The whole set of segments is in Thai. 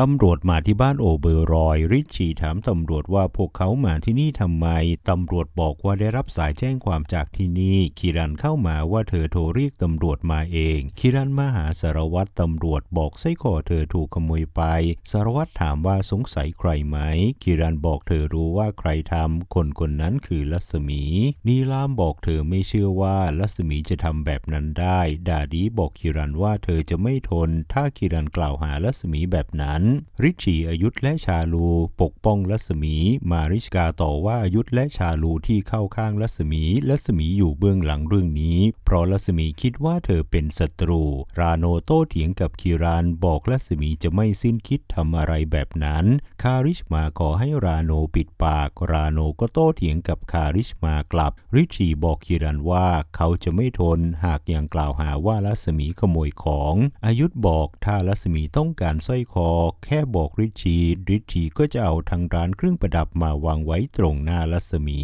ตำรวจมาที่บ้านโอเบอร์รอย ริชชี่ถามตำรวจว่าพวกเขามาที่นี่ทำไม ตำรวจบอกว่าได้รับสายแจ้งความจากที่นี่ คิรันเข้ามาว่าเธอโทรเรียกตำรวจมาเอง คิรันมาหาสารวัตรตำรวจบอกไส้คอเธอถูกขโมยไป สารวัตรถามว่าสงสัยใครไหม คิรันบอกเธอรู้ว่าใครทำ คนคนนั้นคือลัศมี นีลามบอกเธอไม่เชื่อว่าลัศมีจะทำแบบนั้นได้ ดาดีบอกคิรันว่าเธอจะไม่ทน ถ้าคิรันกล่าวหาลัศมีแบบนั้นริชีอายุธและชาลูปกป้องลัศมี มาริชกาต่อว่าอายุธและชาลูที่เข้าข้างลัศมีลัศมีอยู่เบื้องหลังเรื่องนี้ เพราะลัศมีคิดว่าเธอเป็นศัตรู ราโนโต้เถียงกับคิรันบอกลัศมีจะไม่สิ้นคิดทำอะไรแบบนั้น คาริชมาขอให้ราโนปิดปาก ราโนก็โต้เถียงกับคาริชมากลับ ริชชีบอกคิรันว่าเขาจะไม่ทนหากยังกล่าวหาว่าลัศมีขโมยของ อายุธบอกถ้าลัศมีต้องการสร้อยคอแค่บอกริชีริชีก็จะเอาทางร้านเครื่องประดับมาวางไว้ตรงหน้าลัศมี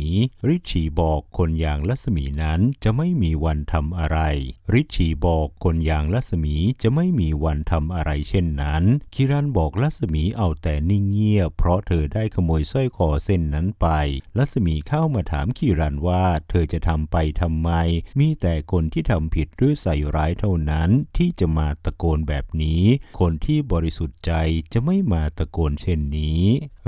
ริชีบอกคนอย่างลัศมีนั้นจะไม่มีวันทำอะไร ริชชีบอกคนอย่างลัศมีจะไม่มีวันทำอะไรเช่นนั้น คิรันบอกลัศมีเอาแต่นิ่งเงียบเพราะเธอได้ขโมยสร้อยคอเส้นนั้นไป ลัศมีเข้ามาถามคิรันว่าเธอจะทำไปทำไม มีแต่คนที่ทำผิดหรือใส่ร้ายเท่านั้นที่จะมาตะโกนแบบนี้ คนที่บริสุทธิ์ใจจะไม่มาตะโกนเช่นนี้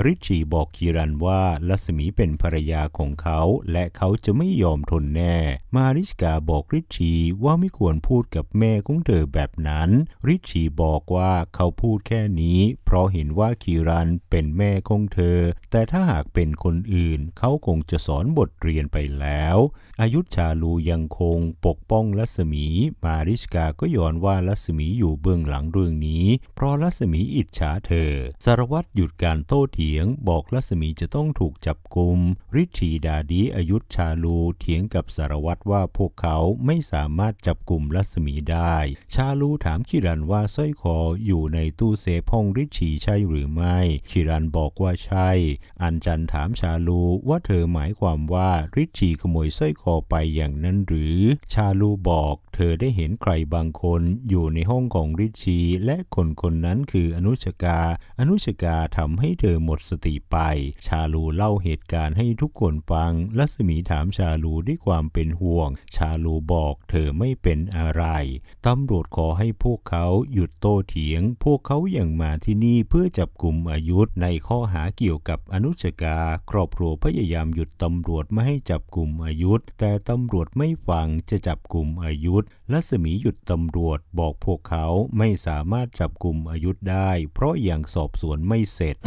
ริชีบอกคิรันว่าลัศมีเป็นภรรยาของเขา และเขาจะไม่ยอมทนแน่ มาริชกาบอกริชีว่าไม่ควรพูดกับแม่ของเธอแบบนั้น ริชีบอกว่าเขาพูดแค่นี้ เพราะเห็นว่าคิรันเป็นแม่ของเธอ แต่ถ้าหากเป็นคนอื่น เขาคงจะสอนบทเรียนไปแล้ว อายุชาลูยังคงปกป้องลัศมี มาริชกาก็ย้อนว่าลัศมีอยู่เบื้องหลังเรื่องนี้ เพราะลัศมีอิจฉาเธอ สารวัตรหยุดการโต้เถียง บอกลัศมีจะต้องถูกจับกุม ริชีดาดีอายุชาลูเถียงกับสารวัตรว่าพวกเขาไม่สามารถจับกลุ่มลัศมีได้ ชาลูถามคิรันว่าสร้อยคออยู่ในตู้เซฟห้องริชีใช่หรือไม่ คิรันบอกว่าใช่ อันจันถามชาลูว่าเธอหมายความว่าริชีขโมยสร้อยคอไปอย่างนั้นหรือ ชาลูบอกเธอได้เห็นใครบางคนอยู่ในห้องของริชชีและคนคนนั้นคืออนุชกา อนุชกาทำให้เธอหมดสติไป ชาลูเล่าเหตุการณ์ให้ทุกคนฟัง ลัศมีถามชาลูด้วยความเป็นห่วง ชาลูบอกเธอไม่เป็นอะไรตำรวจขอให้พวกเขาหยุดโต้เถียง พวกเขายังมาที่นี่เพื่อจับกลุ่มอายุธในข้อหาเกี่ยวกับอนุชกา ครอบครัวพยายามหยุดตำรวจไม่ให้จับกลุ่มอายุธแต่ตำรวจไม่ฟังจะจับกลุ่มอายุธลัศมีหยุดตำรวจบอกพวกเขาไม่สามารถจับกลุ่มอายุธได้ เพราะยังสอบสวนไม่เสร็จ